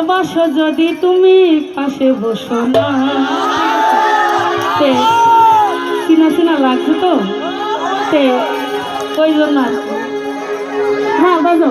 ভালোবাসো যদি তুমি পাশে বসো না। চিনা চিনা লাগছে তো? ওই জন্য হ্যাঁ বাজো।